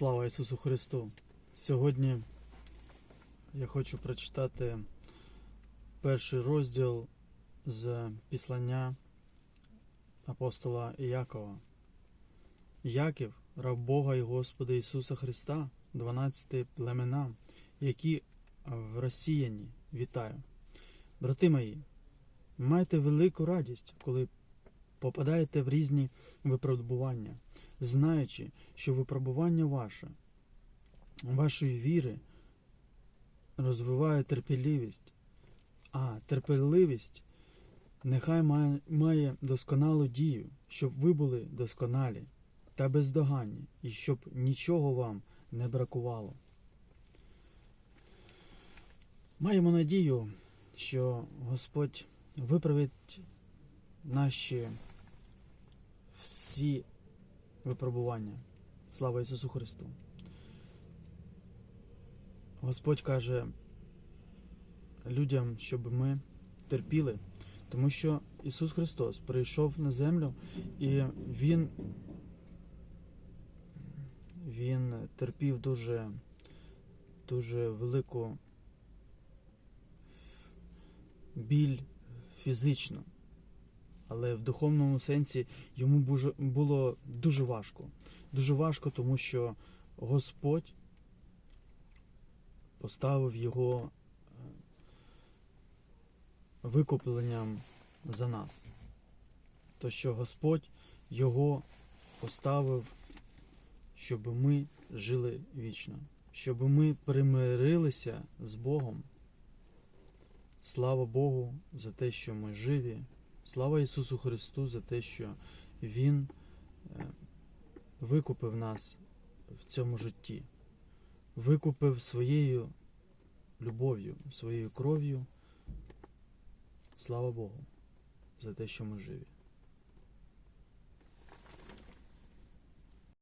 Слава Ісусу Христу! Сьогодні я хочу прочитати перший розділ з післання апостола Іякова. Яків, раб Бога і Господа Ісуса Христа, 12 племенам, які в розсіяні, вітаю. Брати мої, майте велику радість, коли попадаєте в різні випробування, знаючи, що випробування ваше, вашої віри розвиває терпеливість, а терпеливість нехай має, досконалу дію, щоб ви були досконалі та бездоганні, і щоб нічого вам не бракувало. Маємо надію, що Господь виправить наші всі випробування. Слава Ісусу Христу. Господь каже людям, щоб ми терпіли, тому що Ісус Христос прийшов на землю і Він, Він терпів дуже, дуже велику біль фізично, але в духовному сенсі йому було дуже важко. Дуже важко, тому що Господь поставив його е, викупленням за нас. То, що Господь його поставив, щоб ми жили вічно, щоб ми примирилися з Богом. Слава Богу за те, що ми живі. Слава Ісусу Христу за те, що Він е, викупив нас в цьому житті, викупив своєю любов'ю, своєю кров'ю. Слава Богу за те, що ми живі.